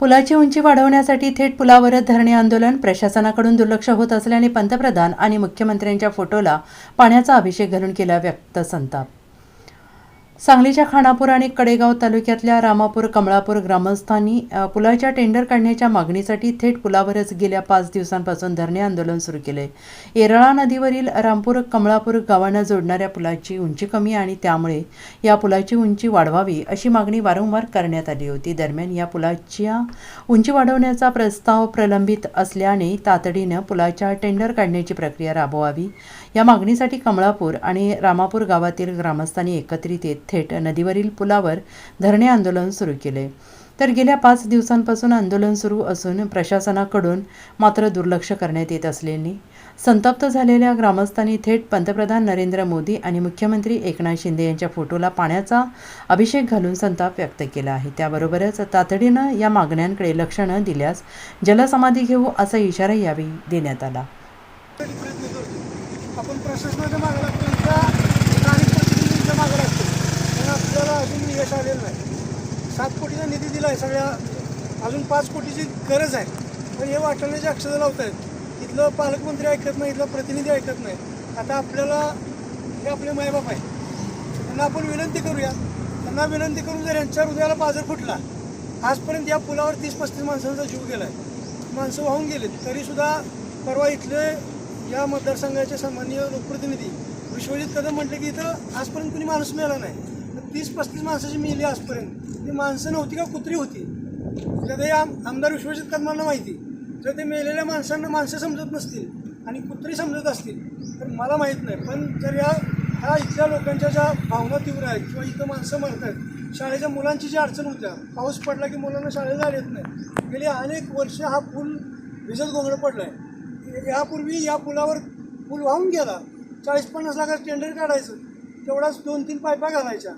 पुलाची उंची वाढवण्यासाठी थेट पुलावरच धरणे आंदोलन प्रशासनाकडून दुर्लक्ष होत असल्याने पंतप्रधान आणि मुख्यमंत्र्यांच्या फोटोला पाण्याचा अभिषेक घालून केला व्यक्त संताप. सांगलीच्या खानापूर आणि कडेगाव तालुक्यातल्या रामापूर कमळापूर ग्रामस्थांनी पुलाच्या टेंडर काढण्याच्या मागणीसाठी थेट पुलावरच गेल्या पाच दिवसांपासून धरणे आंदोलन सुरू केले. येरळा नदीवरील रामपूर कमळापूर गावांना जोडणाऱ्या पुलाची उंची कमी आणि त्यामुळे या पुलाची उंची वाढवावी अशी मागणी वारंवार करण्यात आली होती. दरम्यान या पुलाच्या उंची वाढवण्याचा प्रस्ताव प्रलंबित असल्याने तातडीनं पुलाच्या टेंडर काढण्याची प्रक्रिया राबवावी या मागणीसाठी कमळापूर आणि रामापूर गावातील ग्रामस्थांनी एकत्रित येत थेट नदीवरील पुलावर धरणे आंदोलन सुरू केले. तर गेल्या पाच दिवसांपासून आंदोलन सुरू असून प्रशासनाकडून मात्र दुर्लक्ष करण्यात येत असल्याने संतप्त झालेल्या ग्रामस्थांनी थेट पंतप्रधान नरेंद्र मोदी आणि मुख्यमंत्री एकनाथ शिंदे यांच्या फोटोला पाण्याचा अभिषेक घालून संताप व्यक्त केला आहे. त्याबरोबरच तातडीनं या मागण्यांकडे लक्ष न दिल्यास जलसमाधी घेऊ असा इशारा यावेळी देण्यात आला. आपण प्रशासनाच्या मागे लागतो त्या स्थानिक प्रतिनिधींच्या मागे लागतो पण आपल्याला अजून यश आलेलं नाही. सात कोटीचा निधी दिला आहे सगळ्या अजून पाच कोटीची गरज आहे. पण हे वाटण्याचे अक्षरं लावत आहेत इथलं पालकमंत्री ऐकत नाही इथलं प्रतिनिधी ऐकत नाही. आता आपल्याला हे आपले मायबाप आहे त्यांना आपण विनंती करूया. त्यांना विनंती करून जर यांच्या हृदयाला बाजार फुटला आजपर्यंत या पुलावर तीस पस्तीस माणसांचा जीव गेला आहे माणसं वाहून गेलेत. तरीसुद्धा परवा इथले या मतदारसंघाचे सामान्य लोकप्रतिनिधी विश्वजित कदम म्हटले की इथं आजपर्यंत कुणी माणूस मिळाला नाही. तीस पस्तीस माणसाची मिळली आजपर्यंत. ती माणसं नव्हती का कुत्री होती. तर ते आम आमदार विश्वजित कदमांना माहिती. जर ते मेलेल्या माणसांना माणसं समजत नसतील आणि कुत्री समजत असतील. तर मला माहीत नाही. पण जर या ह्या इथल्या लोकांच्या ज्या भावना तीव्र आहेत किंवा इथं माणसं मरतात शाळेच्या मुलांची जी अडचण होत्या पाऊस पडला की मुलांना शाळेला जायला येत नाही. गेली अनेक वर्ष हा पूल भिजत गोंगडं पडला आहे यापूर्वी या पुलावर पूल वाहून गेला. चाळीस पन्नास लाखाचं टेंडर काढायचं. तेवढाच दोन तीन पायपा घालायच्या.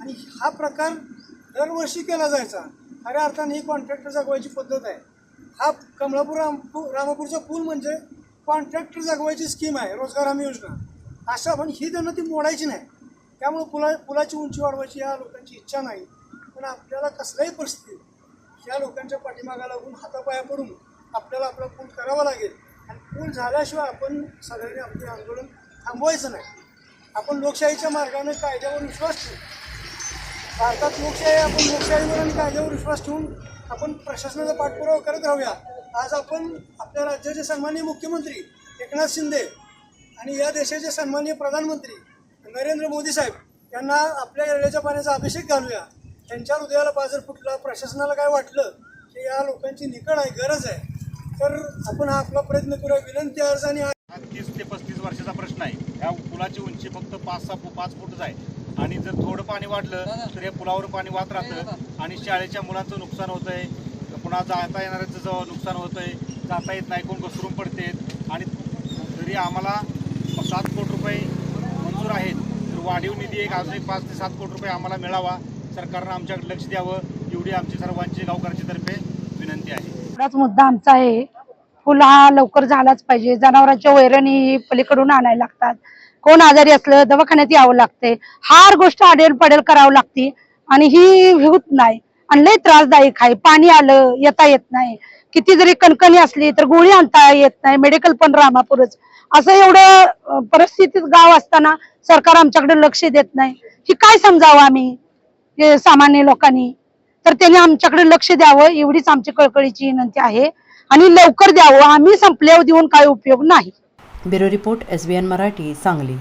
आणि हा प्रकार दरवर्षी केला जायचा. खऱ्या अर्थाने ही कॉन्ट्रॅक्टर जगवायची पद्धत आहे. हा कमळापूर रामपूर रामापूरचा पूल म्हणजे कॉन्ट्रॅक्टर जगवायची स्कीम आहे रोजगार हमी योजना. अशा पण ही त्यांना ती मोडायची नाही. त्यामुळे पुला पुलाची उंची वाढवायची या लोकांची इच्छा नाही. पण आपल्याला कसल्याही परिस्थितीत या लोकांच्या पाठीमागा लागून हातापाया पडून आपल्याला आपला पूल करावा लागेल. आणि पूल झाल्याशिवाय आपण सगळ्यांनी आपले आंदोलन थांबवायचं नाही. आपण लोकशाहीच्या मार्गाने कायद्यावर विश्वास ठेवू. भारतात लोकशाही आपण लोकशाहीवर आणि कायद्यावर विश्वास ठेवून आपण प्रशासनाचा पाठपुरावा करत राहूया. आज आपण आपल्या राज्याचे सन्माननीय मुख्यमंत्री एकनाथ शिंदे आणि या देशाचे सन्माननीय प्रधानमंत्री नरेंद्र मोदी साहेब यांना आपल्या येण्याच्या पाण्याचा अभिषेक घालूया. त्यांच्या हृदयाला बाजार फुटला. प्रशासनाला काय वाटलं की या लोकांची निकड आहे गरज आहे? तर आपण हा आपला प्रयत्न करूया. विनंती अर्ज आणि हा तीस ते पस्तीस वर्षाचा प्रश्न आहे. पुलाची उंची फक्त पाच सहा फु- पाच फूटच आहे. आणि जर थोडं पाणी वाढलं तर या पुलावर पाणी वाहत राहतं. आणि शाळेच्या मुलांचं नुकसान होतंय. पुन्हा जाता येणाऱ्याचं जो नुकसान होतंय. जाता येत नाही कोण घसरून पडते. आणि जरी आम्हाला सात कोटी रुपये मंजूर आहेत तर वाढीव निधी एक अजून एक पाच ते सात कोटी रुपये आम्हाला मिळावा. सरकारनं आमच्याकडे लक्ष द्यावं. एवढी आमची सर्वांची गावकऱ्यांची तर्फे विनंती आहे. एवढाच मुद्दा आमचा आहे. फुल हा लवकर झालाच पाहिजे. जनावरांच्या वैरणी पलीकडून आणायला लागतात. कोण आजारी असलं दवाखान्यात यावं लागते. हार गोष्ट आडेल पडेल करावं लागते. आणि ही होत नाही. आणि लय त्रासदायक आहे. पाणी आलं येता येत नाही. किती जरी कणकणी असली तर गोळी आणता येत नाही. मेडिकल पण रामापूरच. असं एवढं परिस्थितीत गाव असताना सरकार आमच्याकडे लक्ष देत नाही. ही काय समजावं आम्ही? सामान्य लोकांनी. तर त्यांनी आमच्याकडे लक्ष द्यावं. एवढीच आमची कळकळीची विनंती आहे. आणि लवकर द्यावं. आम्ही संपल्यावर देऊन काय उपयोग नाही. Bureau report S B N Marathi Sangli.